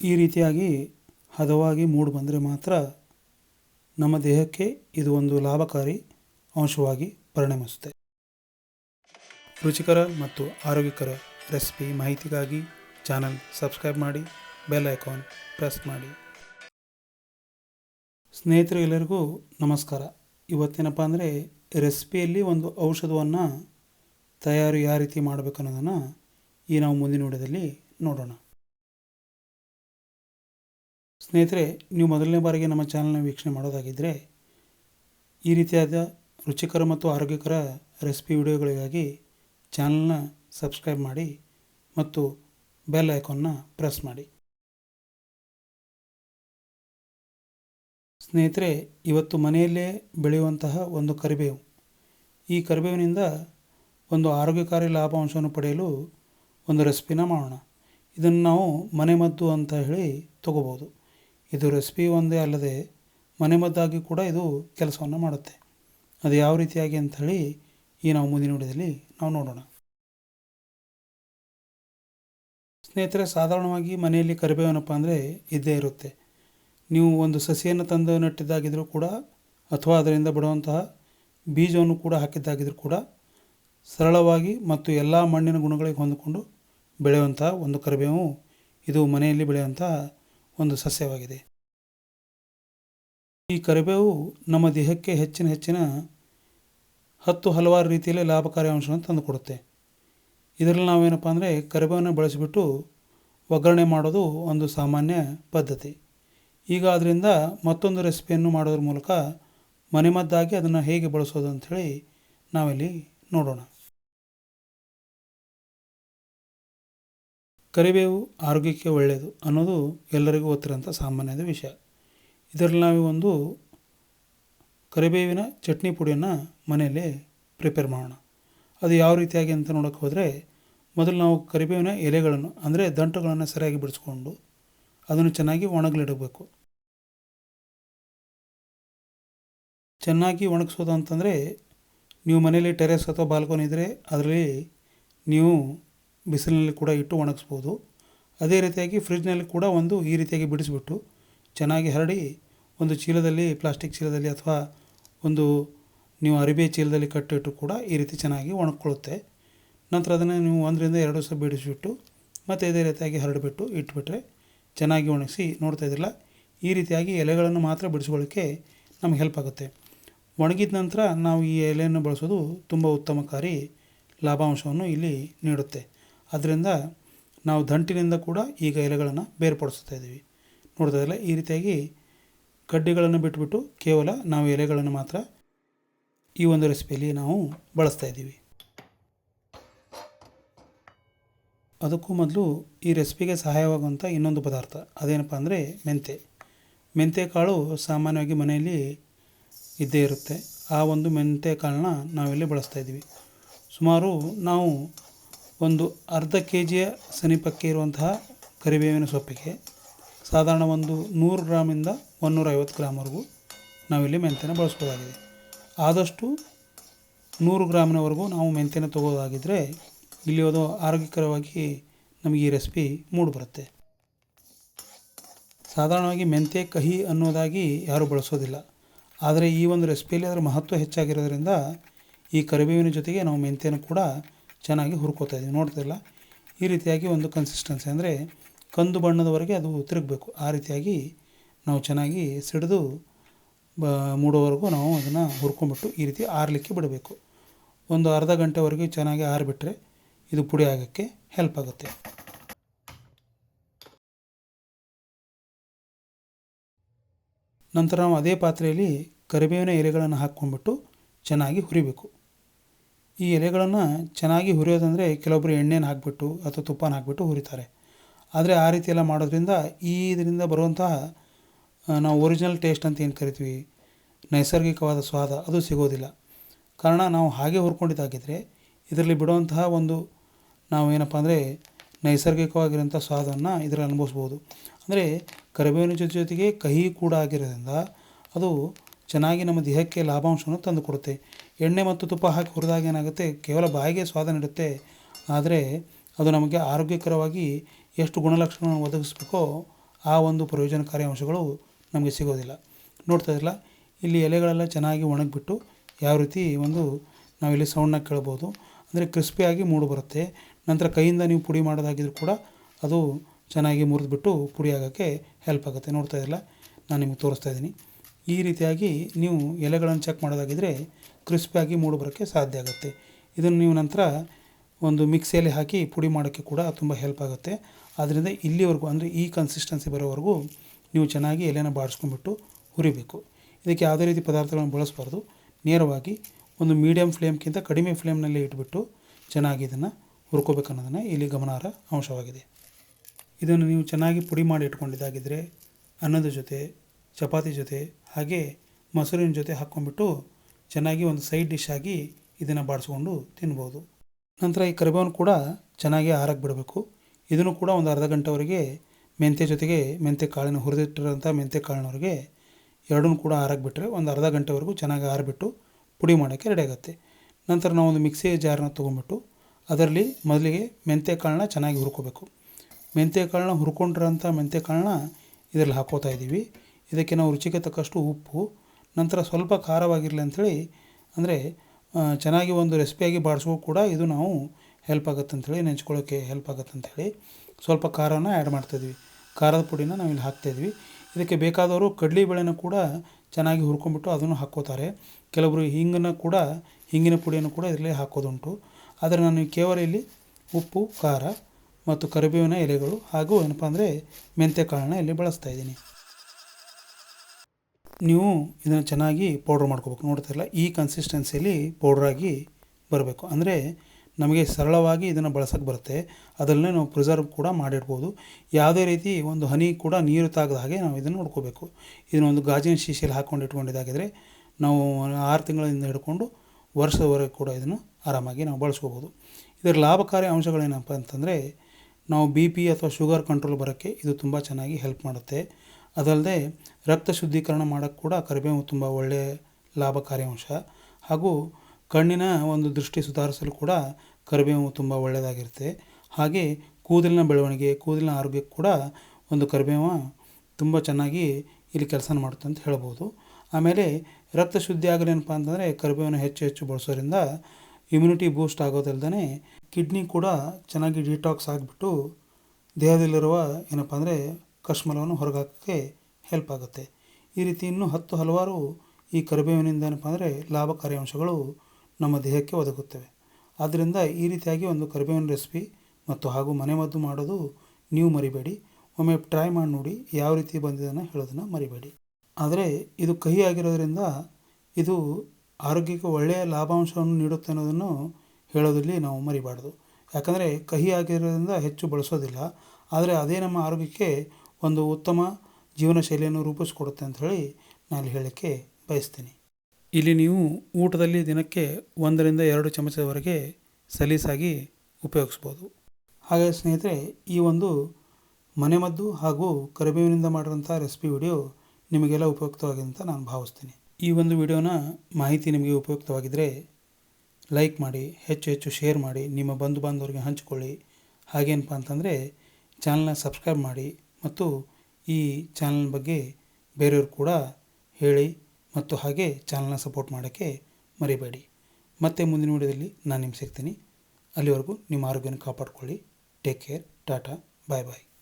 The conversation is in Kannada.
ಈ ರೀತಿಯಾಗಿ ಹದವಾಗಿ ಮೂಡ್ ಬಂದರೆ ಮಾತ್ರ ನಮ್ಮ ದೇಹಕ್ಕೆ ಇದು ಒಂದು ಲಾಭಕಾರಿ ಅಂಶವಾಗಿ ಪರಿಣಮಿಸುತ್ತೆ. ರುಚಿಕರ ಮತ್ತು ಆರೋಗ್ಯಕರ ರೆಸಿಪಿ ಮಾಹಿತಿಗಾಗಿ ಚಾನಲ್ ಸಬ್ಸ್ಕ್ರೈಬ್ ಮಾಡಿ, ಬೆಲ್ ಐಕಾನ್ ಪ್ರೆಸ್ ಮಾಡಿ. ಸ್ನೇಹಿತರು ಎಲ್ಲರಿಗೂ ನಮಸ್ಕಾರ. ಇವತ್ತೇನಪ್ಪ ಅಂದರೆ ರೆಸಿಪಿಯಲ್ಲಿ ಒಂದು ಔಷಧವನ್ನು ತಯಾರು ಯಾವ ರೀತಿ ಮಾಡಬೇಕು ಅನ್ನೋದನ್ನು ಈ ನಾವು ಮುಂದಿನ ವಿಡಿಯೋದಲ್ಲಿ ನೋಡೋಣ. ಸ್ನೇಹಿತರೆ, ನೀವು ಮೊದಲನೇ ಬಾರಿಗೆ ನಮ್ಮ ಚಾನಲ್ನ ವೀಕ್ಷಣೆ ಮಾಡೋದಾಗಿದ್ದರೆ ಈ ರೀತಿಯಾದ ರುಚಿಕರ ಮತ್ತು ಆರೋಗ್ಯಕರ ರೆಸಿಪಿ ವಿಡಿಯೋಗಳಿಗಾಗಿ ಚಾನಲ್ನ ಸಬ್ಸ್ಕ್ರೈಬ್ ಮಾಡಿ ಮತ್ತು ಬೆಲ್ ಐಕಾನ್ನ ಪ್ರೆಸ್ ಮಾಡಿ. ಸ್ನೇಹಿತರೆ, ಇವತ್ತು ಮನೆಯಲ್ಲೇ ಬೆಳೆಯುವಂತಹ ಒಂದು ಕರಿಬೇವು. ಈ ಕರಿಬೇವಿನಿಂದ ಒಂದು ಆರೋಗ್ಯಕಾರಿ ಲಾಭಾಂಶವನ್ನು ಪಡೆಯಲು ಒಂದು ರೆಸಿಪಿನ ಮಾಡೋಣ. ಇದನ್ನು ನಾವು ಮನೆಮದ್ದು ಅಂತ ಹೇಳಿ ತಗೋಬೋದು. ಇದು ರೆಸಿಪಿ ಒಂದೇ ಅಲ್ಲದೆ ಮನೆಮದ್ದಾಗಿ ಕೂಡ ಇದು ಕೆಲಸವನ್ನು ಮಾಡುತ್ತೆ. ಅದು ಯಾವ ರೀತಿಯಾಗಿ ಅಂಥೇಳಿ ಈ ನಾವು ಮುಂದಿನ ವಿಡಿಯೋದಲ್ಲಿ ನಾವು ನೋಡೋಣ. ಸ್ನೇಹಿತರೆ, ಸಾಧಾರಣವಾಗಿ ಮನೆಯಲ್ಲಿ ಕರಿಬೇವನಪ್ಪ ಅಂದರೆ ಇದ್ದೇ ಇರುತ್ತೆ. ನೀವು ಒಂದು ಸಸಿಯನ್ನು ತಂದು ನೆಟ್ಟಿದ್ದಾಗಿದ್ದರೂ ಕೂಡ ಅಥವಾ ಅದರಿಂದ ಬಿಡುವಂತಹ ಬೀಜವನ್ನು ಕೂಡ ಹಾಕಿದ್ದಾಗಿದ್ದರೂ ಕೂಡ ಸರಳವಾಗಿ ಮತ್ತು ಎಲ್ಲ ಮಣ್ಣಿನ ಗುಣಗಳಿಗೆ ಹೊಂದಿಕೊಂಡು ಬೆಳೆಯುವಂತಹ ಒಂದು ಕರಿಬೇವು ಇದು ಮನೆಯಲ್ಲಿ ಬೆಳೆಯುವಂಥ ಒಂದು ಸಸ್ಯವಾಗಿದೆ. ಈ ಕರಿಬೇವು ನಮ್ಮ ದೇಹಕ್ಕೆ ಹೆಚ್ಚಿನ ಹೆಚ್ಚಿನ ಹತ್ತು ಹಲವಾರು ರೀತಿಯಲ್ಲಿ ಲಾಭಕಾರಿ ಅಂಶವನ್ನು ತಂದುಕೊಡುತ್ತೆ. ಇದರಲ್ಲಿ ನಾವೇನಪ್ಪ ಅಂದರೆ ಕರಿಬೇವನ್ನು ಬಳಸಿಬಿಟ್ಟು ಒಗ್ಗರಣೆ ಮಾಡೋದು ಒಂದು ಸಾಮಾನ್ಯ ಪದ್ಧತಿ. ಈಗ ಅದರಿಂದ ಮತ್ತೊಂದು ರೆಸಿಪಿಯನ್ನು ಮಾಡೋದ್ರ ಮೂಲಕ ಮನೆಮದ್ದಾಗಿ ಅದನ್ನು ಹೇಗೆ ಬಳಸೋದು ಅಂಥೇಳಿ ನಾವಿಲ್ಲಿ ನೋಡೋಣ. ಕರಿಬೇವು ಆರೋಗ್ಯಕ್ಕೆ ಒಳ್ಳೆಯದು ಅನ್ನೋದು ಎಲ್ಲರಿಗೂ ಗೊತ್ತಿರೋಂಥ ಸಾಮಾನ್ಯದ ವಿಷಯ. ಇದರಲ್ಲಿ ನಾವು ಒಂದು ಕರಿಬೇವಿನ ಚಟ್ನಿ ಪುಡಿಯನ್ನು ಮನೆಯಲ್ಲೇ ಪ್ರಿಪೇರ್ ಮಾಡೋಣ. ಅದು ಯಾವ ರೀತಿಯಾಗಿ ಅಂತ ನೋಡೋಕೆ ಹೋದರೆ ಮೊದಲು ನಾವು ಕರಿಬೇವಿನ ಎಲೆಗಳನ್ನು, ಅಂದರೆ ದಂಟುಗಳನ್ನು ಸರಿಯಾಗಿ ಬಿಡಿಸ್ಕೊಂಡು ಅದನ್ನು ಚೆನ್ನಾಗಿ ಒಣಗಲಿಡಬೇಕು. ಚೆನ್ನಾಗಿ ಒಣಗಿಸೋದು ಅಂತಂದರೆ ನೀವು ಮನೇಲಿ ಟೆರೆಸ್ ಅಥವಾ ಬಾಲ್ಕೋನಿ ಇದ್ದರೆ ಅದರಲ್ಲಿ ನೀವು ಬಿಸಿಲಿನಲ್ಲಿ ಕೂಡ ಇಟ್ಟು ಒಣಗಿಸ್ಬೋದು. ಅದೇ ರೀತಿಯಾಗಿ ಫ್ರಿಜ್ನಲ್ಲಿ ಕೂಡ ಒಂದು ಈ ರೀತಿಯಾಗಿ ಬಿಡಿಸಿಬಿಟ್ಟು ಚೆನ್ನಾಗಿ ಹರಡಿ ಒಂದು ಚೀಲದಲ್ಲಿ, ಪ್ಲಾಸ್ಟಿಕ್ ಚೀಲದಲ್ಲಿ ಅಥವಾ ಒಂದು ನೀವು ಅರಿಬೆ ಚೀಲದಲ್ಲಿ ಕಟ್ಟಿಟ್ಟು ಕೂಡ ಈ ರೀತಿ ಚೆನ್ನಾಗಿ ಒಣಕೊಳ್ಳುತ್ತೆ ನಂತರ ಅದನ್ನು ನೀವು ಒಂದರಿಂದ ಎರಡು ದಿವಸ ಬಿಡಿಸಿಬಿಟ್ಟು, ಮತ್ತು ಇದೇ ರೀತಿಯಾಗಿ ಹರಡಿಬಿಟ್ಟು ಇಟ್ಬಿಟ್ರೆ ಚೆನ್ನಾಗಿ ಒಣಗಿಸಿ ನೋಡ್ತಾ ಇದ್ದಿಲ್ಲ ಈ ರೀತಿಯಾಗಿ ಎಲೆಗಳನ್ನು ಮಾತ್ರ ಬಿಡಿಸ್ಕೊಳ್ಳೋಕ್ಕೆ ನಮ್ಗೆ ಹೆಲ್ಪ್ ಆಗುತ್ತೆ. ಒಣಗಿದ ನಂತರ ನಾವು ಈ ಎಲೆಯನ್ನು ಬಳಸೋದು ತುಂಬ ಉತ್ತಮಕಾರಿ ಲಾಭಾಂಶವನ್ನು ಇಲ್ಲಿ ನೀಡುತ್ತೆ. ಅದರಿಂದ ನಾವು ದಂಟಿನಿಂದ ಕೂಡ ಈಗ ಎಲೆಗಳನ್ನು ಬೇರ್ಪಡಿಸ್ತಾ ಇದ್ದೀವಿ. ನೋಡ್ತಾ ಇದ್ದಿಲ್ಲ ಈ ರೀತಿಯಾಗಿ ಕಡ್ಡಿಗಳನ್ನು ಬಿಟ್ಬಿಟ್ಟು ಕೇವಲ ನಾವು ಎಲೆಗಳನ್ನು ಮಾತ್ರ ಈ ಒಂದು ರೆಸಿಪಿಯಲ್ಲಿ ನಾವು ಬಳಸ್ತಾ ಇದ್ದೀವಿ. ಅದಕ್ಕೂ ಮೊದಲು ಈ ರೆಸಿಪಿಗೆ ಸಹಾಯವಾಗುವಂಥ ಇನ್ನೊಂದು ಪದಾರ್ಥ, ಅದೇನಪ್ಪ ಅಂದರೆ ಮೆಂತೆ. ಮೆಂತೆ ಕಾಳು ಸಾಮಾನ್ಯವಾಗಿ ಮನೆಯಲ್ಲಿ ಇದ್ದೇ ಇರುತ್ತೆ. ಆ ಒಂದು ಮೆಂತೆ ಕಾಳನ್ನ ನಾವಿಲ್ಲಿ ಬಳಸ್ತಾ ಇದ್ದೀವಿ. ಸುಮಾರು ನಾವು ಒಂದು ಅರ್ಧ ಕೆ ಜಿಯ ಸಮೀಪಕ್ಕೆ ಇರುವಂತಹ ಕರಿಬೇವಿನ ಸೊಪ್ಪಿಗೆ ಸಾಧಾರಣ ಒಂದು ನೂರು ಗ್ರಾಮಿಂದ ಒನ್ನೂರ ಐವತ್ತು ಗ್ರಾಮ್ವರೆಗೂ ನಾವಿಲ್ಲಿ ಮೆಂತ್ಯನ ಬಳಸ್ಬೋದಾಗಿದೆ ಆದಷ್ಟು ನೂರು ಗ್ರಾಮಿನವರೆಗೂ ನಾವು ಮೆಂತ್ಯನ ತೊಗೋದಾಗಿದ್ದರೆ ಇಲ್ಲಿ ಅದು ಆರೋಗ್ಯಕರವಾಗಿ ನಮಗೆ ಈ ರೆಸಿಪಿ ಮೂಡಿಬರುತ್ತೆ ಸಾಧಾರಣವಾಗಿ ಮೆಂತ್ಯ, ಕಹಿ ಅನ್ನೋದಾಗಿ ಯಾರೂ ಬಳಸೋದಿಲ್ಲ. ಆದರೆ ಈ ಒಂದು ರೆಸಿಪಿಯಲ್ಲಿ ಅದರ ಮಹತ್ವ ಹೆಚ್ಚಾಗಿರೋದ್ರಿಂದ ಈ ಕರಿಬೇವಿನ ಜೊತೆಗೆ ನಾವು ಮೆಂತ್ಯನ ಕೂಡ ಚೆನ್ನಾಗಿ ಹುರ್ಕೋತಾ ಇದ್ದೀವಿ ನೋಡ್ತಿಲ್ಲ ಈ ರೀತಿಯಾಗಿ ಒಂದು ಕನ್ಸಿಸ್ಟೆನ್ಸಿ ಅಂದರೆ ಕಂದು ಬಣ್ಣದವರೆಗೆ ಅದು ತಿರುಗಬೇಕು. ಆ ರೀತಿಯಾಗಿ ನಾವು ಚೆನ್ನಾಗಿ ಸಿಡಿದು, ಬ ಮೂಡೋವರೆಗೂ ನಾವು ಅದನ್ನು ಹುರ್ಕೊಂಬಿಟ್ಟು ಈ ರೀತಿ ಆರಲಿಕ್ಕೆ ಬಿಡಬೇಕು. ಒಂದು ಅರ್ಧ ಗಂಟೆವರೆಗೂ ಚೆನ್ನಾಗಿ ಆರಿಬಿಟ್ರೆ ಇದು ಪುಡಿ ಆಗೋಕ್ಕೆ ಹೆಲ್ಪ್ ಆಗುತ್ತೆ. ನಂತರ ನಾವು ಅದೇ ಪಾತ್ರೆಯಲ್ಲಿ ಕರಿಬೇವಿನ ಎಲೆಗಳನ್ನು ಹಾಕ್ಕೊಂಡ್ಬಿಟ್ಟು ಚೆನ್ನಾಗಿ ಹುರಿಬೇಕು. ಈ ಎಲೆಗಳನ್ನು ಚೆನ್ನಾಗಿ ಹುರಿಯೋದಂದರೆ ಕೆಲವೊಬ್ಬರು ಎಣ್ಣೆನ ಹಾಕ್ಬಿಟ್ಟು ಅಥವಾ ತುಪ್ಪನ ಹಾಕ್ಬಿಟ್ಟು ಹುರಿತಾರೆ. ಆದರೆ ಆ ರೀತಿ ಎಲ್ಲ ಮಾಡೋದ್ರಿಂದ ಈ ಇದರಿಂದ ಬರುವಂತಹ ನಾವು ಒರಿಜಿನಲ್ ಟೇಸ್ಟ್ ಅಂತ ಏನು ಕರಿತೀವಿ, ನೈಸರ್ಗಿಕವಾದ ಸ್ವಾದ ಅದು ಸಿಗೋದಿಲ್ಲ. ಕಾರಣ ನಾವು ಹಾಗೆ ಹುರ್ಕೊಂಡಿದ್ದಾಗಿದ್ದರೆ ಇದರಲ್ಲಿ ಬಿಡುವಂತಹ ಒಂದು ನಾವು ಏನಪ್ಪ ಅಂದರೆ ನೈಸರ್ಗಿಕವಾಗಿರೋಂಥ ಸ್ವಾದನ್ನು ಇದರಲ್ಲಿ ಅನುಭವಿಸ್ಬೋದು. ಅಂದರೆ ಕರಿಬೇವಿನ ಜೊತೆ ಜೊತೆಗೆ ಕಹಿ ಕೂಡ ಆಗಿರೋದ್ರಿಂದ ಅದು ಚೆನ್ನಾಗಿ ನಮ್ಮ ದೇಹಕ್ಕೆ ಲಾಭಾಂಶವನ್ನು ತಂದುಕೊಡುತ್ತೆ ಎಣ್ಣೆ ಮತ್ತು ತುಪ್ಪ ಹಾಕಿ ಹುರಿದಾಗ ಏನಾಗುತ್ತೆ, ಕೇವಲ ಬಾಯಿಗೆ ಸ್ವಾದ ನೀಡುತ್ತೆ, ಆದರೆ ಅದು ನಮಗೆ ಆರೋಗ್ಯಕರವಾಗಿ ಎಷ್ಟು ಗುಣಲಕ್ಷಣವನ್ನು ಒದಗಿಸ್ಬೇಕೋ ಆ ಒಂದು ಪ್ರಯೋಜನಕಾರಿ ಅಂಶಗಳು ನಮಗೆ ಸಿಗೋದಿಲ್ಲ. ನೋಡ್ತಾ ಇದ್ದಿಲ್ಲ ಇಲ್ಲಿ ಎಲೆಗಳೆಲ್ಲ ಚೆನ್ನಾಗಿ ಒಣಗಿಬಿಟ್ಟು ಯಾವ ರೀತಿ ಒಂದು ನಾವಿಲ್ಲಿ ಸೌಂಡನ್ನ ಕೇಳ್ಬೋದು. ಅಂದರೆ ಕ್ರಿಸ್ಪಿಯಾಗಿ ಮೂಡು ಬರುತ್ತೆ. ನಂತರ ಕೈಯಿಂದ ನೀವು ಪುಡಿ ಮಾಡೋದಾಗಿದ್ರು ಕೂಡ ಅದು ಚೆನ್ನಾಗಿ ಮುರಿದ್ಬಿಟ್ಟು ಪುಡಿ ಆಗೋಕ್ಕೆ ಹೆಲ್ಪ್ ಆಗುತ್ತೆ. ನೋಡ್ತಾ ಇರಲ್ಲ ನಾನು ನಿಮಗೆ ತೋರಿಸ್ತಾ ಇದ್ದೀನಿ. ಈ ರೀತಿಯಾಗಿ ನೀವು ಎಲೆಗಳನ್ನು ಚೆಕ್ ಮಾಡೋದಾಗಿದ್ದರೆ ಕ್ರಿಸ್ಪಿಯಾಗಿ ಮೂಡು ಬರೋಕ್ಕೆ ಸಾಧ್ಯ ಆಗುತ್ತೆ. ಇದನ್ನು ನೀವು ನಂತರ ಒಂದು ಮಿಕ್ಸಿಯಲ್ಲಿ ಹಾಕಿ ಪುಡಿ ಮಾಡೋಕ್ಕೆ ಕೂಡ ತುಂಬ ಹೆಲ್ಪ್ ಆಗುತ್ತೆ. ಆದ್ದರಿಂದ ಇಲ್ಲಿವರೆಗೂ ಅಂದರೆ ಈ ಕನ್ಸಿಸ್ಟೆನ್ಸಿ ಬರೋವರೆಗೂ ನೀವು ಚೆನ್ನಾಗಿ ಎಲೆನ ಬಾಡಿಸ್ಕೊಂಡ್ಬಿಟ್ಟು ಹುರಿಬೇಕು. ಇದಕ್ಕೆ ಯಾವುದೇ ರೀತಿ ಪದಾರ್ಥಗಳನ್ನು ಬಳಸಬಾರ್ದು. ನೇರವಾಗಿ ಒಂದು ಮೀಡಿಯಮ್ ಫ್ಲೇಮ್ಗಿಂತ ಕಡಿಮೆ ಫ್ಲೇಮ್ನಲ್ಲಿ ಇಟ್ಬಿಟ್ಟು ಚೆನ್ನಾಗಿ ಇದನ್ನು ಹುರ್ಕೋಬೇಕು ಅನ್ನೋದನ್ನು ಇಲ್ಲಿ ಗಮನಾರ್ಹ ಅಂಶವಾಗಿದೆ. ಇದನ್ನು ನೀವು ಚೆನ್ನಾಗಿ ಪುಡಿ ಮಾಡಿ ಇಟ್ಕೊಂಡಿದ್ದಾಗಿದ್ದರೆ ಅನ್ನದ ಜೊತೆ, ಚಪಾತಿ ಜೊತೆ, ಹಾಗೆ ಮೊಸರಿನ ಜೊತೆ ಹಾಕ್ಕೊಂಡ್ಬಿಟ್ಟು ಚೆನ್ನಾಗಿ ಒಂದು ಸೈಡ್ ಡಿಶ್ ಆಗಿ ಇದನ್ನು ಬಾಡಿಸ್ಕೊಂಡು ತಿನ್ಬೋದು. ನಂತರ ಈ ಕರಿಬೇವನ್ನು ಕೂಡ ಚೆನ್ನಾಗಿ ಆರಕ್ಕೆ ಬಿಡಬೇಕು ಇದನ್ನು ಕೂಡ ಒಂದು ಅರ್ಧ ಗಂಟೆವರೆಗೆ ಮೆಂತ್ಯ ಜೊತೆಗೆ ಮೆಂತ್ಯ ಕಾಳಿನ ಹುರಿದಿಟ್ಟಿರೋಂಥ ಮೆಂತ್ಯ ಕಾಳಿನವರೆಗೆ ಎರಡನ್ನೂ ಕೂಡ ಆರಕ್ಕೆ ಬಿಟ್ಟರೆ ಒಂದು ಅರ್ಧ ಗಂಟೆವರೆಗೂ ಚೆನ್ನಾಗಿ ಆರಿಬಿಟ್ಟು ಪುಡಿ ಮಾಡೋಕ್ಕೆ ರೆಡಿ ಆಗುತ್ತೆ. ನಂತರ ನಾವು ಒಂದು ಮಿಕ್ಸಿ ಜಾರನ್ನ ತೊಗೊಂಬಿಟ್ಟು ಅದರಲ್ಲಿ ಮೊದಲಿಗೆ ಮೆಂತ್ಯ ಕಾಳನ್ನ ಚೆನ್ನಾಗಿ ಹುರ್ಕೋಬೇಕು. ಮೆಂತ್ಯ ಕಾಳನ್ನ ಹುರ್ಕೊಂಡಿರೋಂಥ ಮೆಂತ್ಯ ಕಾಳನ್ನ ಇದರಲ್ಲಿ ಹಾಕೋತಾ ಇದ್ದೀವಿ. ಇದಕ್ಕೆ ನಾವು ರುಚಿಗೆ ತಕ್ಕಷ್ಟು ಉಪ್ಪು, ನಂತರ ಸ್ವಲ್ಪ ಖಾರವಾಗಿರಲಿ ಅಂಥೇಳಿ, ಅಂದರೆ ಚೆನ್ನಾಗಿ ಒಂದು ರೆಸಿಪಿಯಾಗಿ ಬಾಡಿಸೋ ಕೂಡ ಇದು ನಾವು ಹೆಲ್ಪ್ ಆಗುತ್ತೆ ಅಂಥೇಳಿ ನೆಂಚ್ಕೊಳ್ಳೋಕ್ಕೆ ಹೆಲ್ಪ್ ಆಗುತ್ತೆ ಅಂಥೇಳಿ ಸ್ವಲ್ಪ ಖಾರನ ಆ್ಯಡ್ ಮಾಡ್ತಾಯಿದ್ವಿ ಖಾರದ ಪುಡಿನ ನಾವಿಲ್ಲಿ ಹಾಕ್ತಾಯಿದ್ವಿ ಇದಕ್ಕೆ ಬೇಕಾದವರು ಕಡಲೆಬೇಳೆನ ಕೂಡ ಚೆನ್ನಾಗಿ ಹುರ್ಕೊಂಬಿಟ್ಟು ಅದನ್ನು ಹಾಕ್ಕೋತಾರೆ. ಕೆಲವರು ಹಿಂಗನ್ನು ಕೂಡ, ಹಿಂಗಿನ ಪುಡಿಯನ್ನು ಕೂಡ ಇದರಲ್ಲಿ ಹಾಕೋದುಂಟು. ಆದರೆ ನಾನು ಕೇವಲ ಇಲ್ಲಿ ಉಪ್ಪು, ಖಾರ ಮತ್ತು ಕರಿಬೇವಿನ ಎಲೆಗಳು ಹಾಗೂ ಏನಪ್ಪ ಅಂದರೆ ಮೆಂತ್ಯ ಕಾಳನ್ನ ಇಲ್ಲಿ ಬಳಸ್ತಾ ಇದ್ದೀನಿ. ನೀವು ಇದನ್ನು ಚೆನ್ನಾಗಿ ಪೌಡ್ರ್ ಮಾಡ್ಕೋಬೇಕು. ನೋಡ್ತಾ ಇಲ್ಲ ಈ ಕನ್ಸಿಸ್ಟೆನ್ಸಿಯಲ್ಲಿ ಪೌಡ್ರಾಗಿ ಬರಬೇಕು. ಅಂದರೆ ನಮಗೆ ಸರಳವಾಗಿ ಇದನ್ನು ಬಳಸೋಕ್ಕೆ ಬರುತ್ತೆ. ಅದರಲ್ಲೇ ನಾವು ಪ್ರಿಸರ್ವ್ ಕೂಡ ಮಾಡಿಡ್ಬೋದು ಯಾವುದೇ ರೀತಿ ಒಂದು ಹನಿ ಕೂಡ ನೀರು ತಾಗದ ಹಾಗೆ ನಾವು ಇದನ್ನು ನೋಡ್ಕೋಬೇಕು. ಇದನ್ನು ಒಂದು ಗಾಜಿನ ಶೀಶೆಯಲ್ಲಿ ಹಾಕ್ಕೊಂಡು ಇಟ್ಕೊಂಡಿದ್ದಾಗಿದ್ರೆ ನಾವು ಆರು ತಿಂಗಳಿಂದ ಹಿಡ್ಕೊಂಡು ವರ್ಷದವರೆಗೆ ಕೂಡ ಇದನ್ನು ಆರಾಮಾಗಿ ನಾವು ಬಳಸ್ಕೋಬೋದು. ಇದರ ಲಾಭಕಾರಿ ಅಂಶಗಳೇನಪ್ಪ ಅಂತಂದರೆ, ನಾವು ಬಿ ಪಿ ಅಥವಾ ಶುಗರ್ ಕಂಟ್ರೋಲ್ ಬರೋಕ್ಕೆ ಇದು ತುಂಬ ಚೆನ್ನಾಗಿ ಹೆಲ್ಪ್ ಮಾಡುತ್ತೆ. ಅದಲ್ಲದೆ ರಕ್ತ ಶುದ್ಧೀಕರಣ ಮಾಡೋಕ್ಕೆ ಕೂಡ ಕರಿಬೇವು ತುಂಬ ಒಳ್ಳೆಯ ಲಾಭಕಾರಿ ಅಂಶ. ಹಾಗೂ ಕಣ್ಣಿನ ಒಂದು ದೃಷ್ಟಿ ಸುಧಾರಿಸಲು ಕೂಡ ಕರಿಬೇವು ತುಂಬ ಒಳ್ಳೆಯದಾಗಿರುತ್ತೆ ಹಾಗೆ ಕೂದಲಿನ ಬೆಳವಣಿಗೆ, ಕೂದಲಿನ ಆರೋಗ್ಯಕ್ಕೆ ಕೂಡ ಒಂದು ಕರಿಬೇವು ತುಂಬ ಚೆನ್ನಾಗಿ ಇಲ್ಲಿ ಕೆಲಸ ಮಾಡುತ್ತೆ ಅಂತ ಹೇಳ್ಬೋದು. ಆಮೇಲೆ ರಕ್ತ ಶುದ್ಧಿ ಆಗಲೇನಪ್ಪ ಅಂತಂದರೆ ಕರಿಬೇವನ್ನು ಹೆಚ್ಚು ಹೆಚ್ಚು ಬಳಸೋದ್ರಿಂದ ಇಮ್ಯುನಿಟಿ ಬೂಸ್ಟ್ ಆಗೋದಲ್ದೇ ಕಿಡ್ನಿ ಕೂಡ ಚೆನ್ನಾಗಿ ಡಿಟಾಕ್ಸ್ ಆಗಿಬಿಟ್ಟು ದೇಹದಲ್ಲಿರುವ ಏನಪ್ಪ ಅಂದರೆ ಕಶ್ಮಲವನ್ನು ಹೊರಗಾಕೋಕ್ಕೆ ಹೆಲ್ಪ್ ಆಗುತ್ತೆ. ಈ ರೀತಿ ಇನ್ನೂ ಹತ್ತು ಹಲವಾರು ಈ ಕರಿಬೇವಿನಿಂದ ಏನಪ್ಪ ಅಂದರೆ ಲಾಭಕಾರಿ ಅಂಶಗಳು ನಮ್ಮ ದೇಹಕ್ಕೆ ಒದಗುತ್ತವೆ. ಆದ್ದರಿಂದ ಈ ರೀತಿಯಾಗಿ ಒಂದು ಕರಿಬೇವಿನ ರೆಸಿಪಿ ಮತ್ತು ಹಾಗೂ ಮನೆಮದ್ದು ಮಾಡೋದು ನೀವು ಮರಿಬೇಡಿ. ಒಮ್ಮೆ ಟ್ರೈ ಮಾಡಿ ನೋಡಿ ಯಾವ ರೀತಿ ಬಂದಿದ್ದನ್ನು ಹೇಳೋದನ್ನು ಮರಿಬೇಡಿ. ಆದರೆ ಇದು ಕಹಿ ಆಗಿರೋದ್ರಿಂದ ಇದು ಆರೋಗ್ಯಕ್ಕೆ ಒಳ್ಳೆಯ ಲಾಭಾಂಶವನ್ನು ನೀಡುತ್ತೆ ಅನ್ನೋದನ್ನು ಹೇಳೋದಲ್ಲಿ ನಾವು ಮರಿಬಾರ್ದು. ಯಾಕಂದರೆ ಕಹಿ ಆಗಿರೋದ್ರಿಂದ ಹೆಚ್ಚು ಬಳಸೋದಿಲ್ಲ. ಆದರೆ ಅದೇ ನಮ್ಮ ಆರೋಗ್ಯಕ್ಕೆ ಒಂದು ಉತ್ತಮ ಜೀವನ ಶೈಲಿಯನ್ನು ರೂಪಿಸ್ಕೊಡುತ್ತೆ ಹೇಳಿ ನಾನು ಹೇಳೋಕ್ಕೆ ಬಯಸ್ತೀನಿ. ಇಲ್ಲಿ ನೀವು ಊಟದಲ್ಲಿ ದಿನಕ್ಕೆ ಒಂದರಿಂದ ಎರಡು ಚಮಚದವರೆಗೆ ಸಲೀಸಾಗಿ ಉಪಯೋಗಿಸ್ಬೋದು. ಹಾಗೆ ಸ್ನೇಹಿತರೆ, ಈ ಒಂದು ಮನೆಮದ್ದು ಹಾಗೂ ಕರಿಬೇವಿನಿಂದ ಮಾಡಿರೋಂಥ ರೆಸಿಪಿ ವಿಡಿಯೋ ನಿಮಗೆಲ್ಲ ಉಪಯುಕ್ತವಾಗಿದೆ ಅಂತ ನಾನು ಭಾವಿಸ್ತೀನಿ. ಈ ಒಂದು ವಿಡಿಯೋನ ಮಾಹಿತಿ ನಿಮಗೆ ಉಪಯುಕ್ತವಾಗಿದ್ದರೆ ಲೈಕ್ ಮಾಡಿ, ಹೆಚ್ಚು ಹೆಚ್ಚು ಶೇರ್ ಮಾಡಿ, ನಿಮ್ಮ ಬಂಧು ಬಾಂಧವರಿಗೆ ಹಂಚಿಕೊಳ್ಳಿ. ಹಾಗೇನಪ್ಪ ಅಂತಂದರೆ, ಚಾನಲ್ನ ಸಬ್ಸ್ಕ್ರೈಬ್ ಮಾಡಿ ಮತ್ತು ಈ ಚಾನಲ್ ಬಗ್ಗೆ ಬೇರೆಯವ್ರು ಕೂಡ ಹೇಳಿ ಮತ್ತು ಹಾಗೆ ಚಾನಲ್ನ ಸಪೋರ್ಟ್ ಮಾಡೋಕ್ಕೆ ಮರಿಬೇಡಿ. ಮತ್ತೆ ಮುಂದಿನ ವಿಡಿಯೋದಲ್ಲಿ ನಾನು ನಿಮ್ಗೆ ಸಿಗ್ತೀನಿ. ಅಲ್ಲಿವರೆಗೂ ನಿಮ್ಮ ಆರೋಗ್ಯನ ಕಾಪಾಡ್ಕೊಳ್ಳಿ. Take care tata bye bye